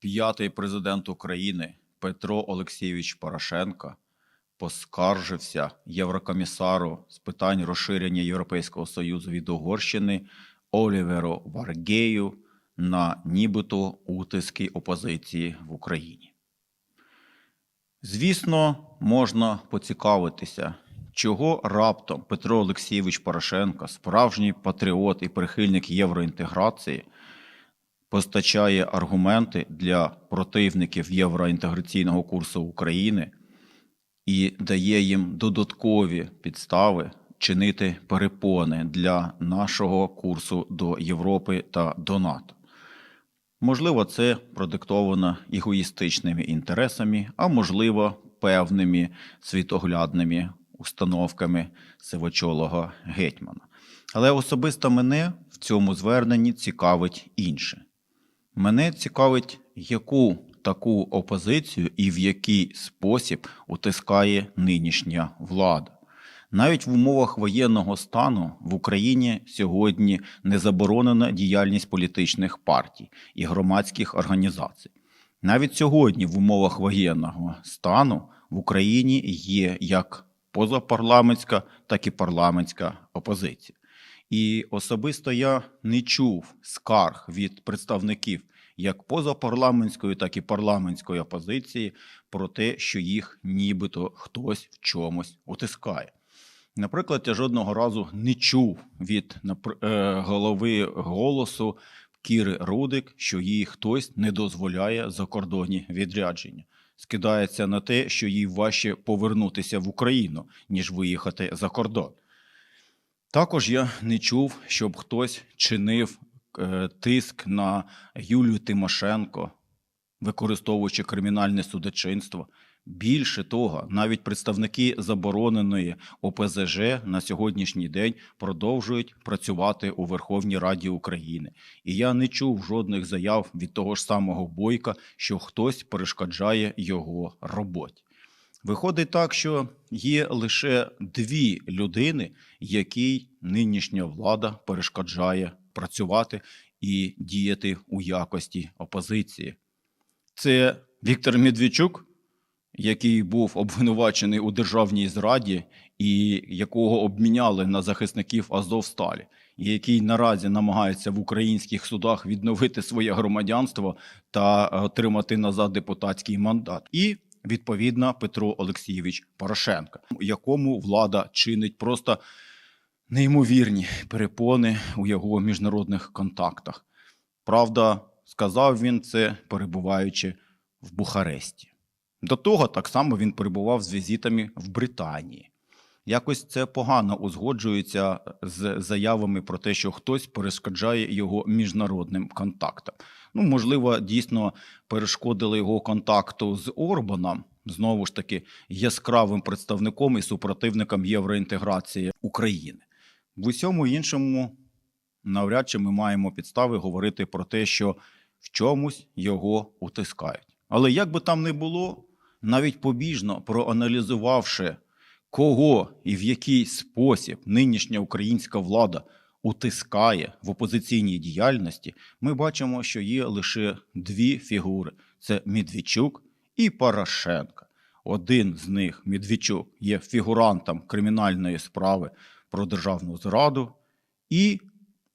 П'ятий президент України Петро Олексійович Порошенко поскаржився єврокомісару з питань розширення Європейського Союзу від Угорщини Оліверу Варгею на нібито утиски опозиції в Україні. Звісно, можна поцікавитися, чого раптом Петро Олексійович Порошенко, справжній патріот і прихильник євроінтеграції, постачає аргументи для противників євроінтеграційного курсу України і дає їм додаткові підстави чинити перепони для нашого курсу до Європи та до НАТО. Можливо, це продиктовано егоїстичними інтересами, а можливо, певними світоглядними установками сивочолого гетьмана. Але особисто мене в цьому зверненні цікавить інше. Мене цікавить, яку таку опозицію і в який спосіб утискає нинішня влада. Навіть в умовах воєнного стану в Україні сьогодні не заборонена діяльність політичних партій і громадських організацій. Навіть сьогодні, в умовах воєнного стану, в Україні є як позапарламентська, так і парламентська опозиція. І особисто я не чув скарг від представників як позапарламентської, так і парламентської опозиції про те, що їх нібито хтось в чомусь утискає. Наприклад, я жодного разу не чув від е, голови голосу Кіри Рудик, що їй хтось не дозволяє закордонні відрядження. Скидається на те, що їй важче повернутися в Україну, ніж виїхати за кордон. Також я не чув, щоб хтось чинив е, тиск на Юлію Тимошенко, використовуючи кримінальне судочинство. Більше того, навіть представники забороненої ОПЗЖ на сьогоднішній день продовжують працювати у Верховній Раді України. І я не чув жодних заяв від того ж самого Бойка, що хтось перешкоджає його роботі. Виходить так, що є лише дві людини, якій нинішня влада перешкоджає працювати і діяти у якості опозиції. Це Віктор Медведчук, який був обвинувачений у державній зраді і якого обміняли на захисників Азовсталі, і який наразі намагається в українських судах відновити своє громадянство та е, отримати назад депутатський мандат. І відповідно Петро Олексійович Порошенко, якому влада чинить просто неймовірні перепони у його міжнародних контактах. Правда, сказав він це, перебуваючи в Бухаресті. До того так само він перебував з візитами в Британії. Якось це погано узгоджується з заявами про те, що хтось перешкоджає його міжнародним контактам. Ну, можливо, дійсно перешкодили його контакту з Орбаном, знову ж таки, яскравим представником і супротивником євроінтеграції України. В усьому іншому, навряд чи ми маємо підстави говорити про те, що в чомусь його утискають. Але як би там не було, навіть побіжно проаналізувавши, кого і в який спосіб нинішня українська влада утискає в опозиційній діяльності, ми бачимо, що є лише дві фігури: це Медведчук і Порошенко. Один з них, Медведчук, є фігурантом кримінальної справи про державну зраду. І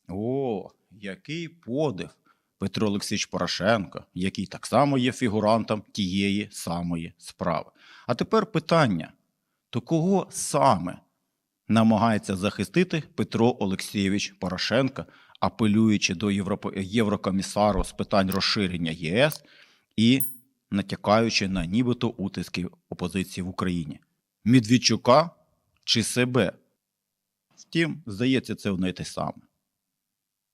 о, який подив! Петро Олексійович Порошенко, який так само є фігурантом тієї самої справи. А тепер питання: то кого саме намагається захистити Петро Олексійович Порошенко, апелюючи до Єврокомісару з питань розширення ЄС і натякаючи на нібито утиски опозиції в Україні? Медведчука чи себе? Втім, здається, це одне й те саме.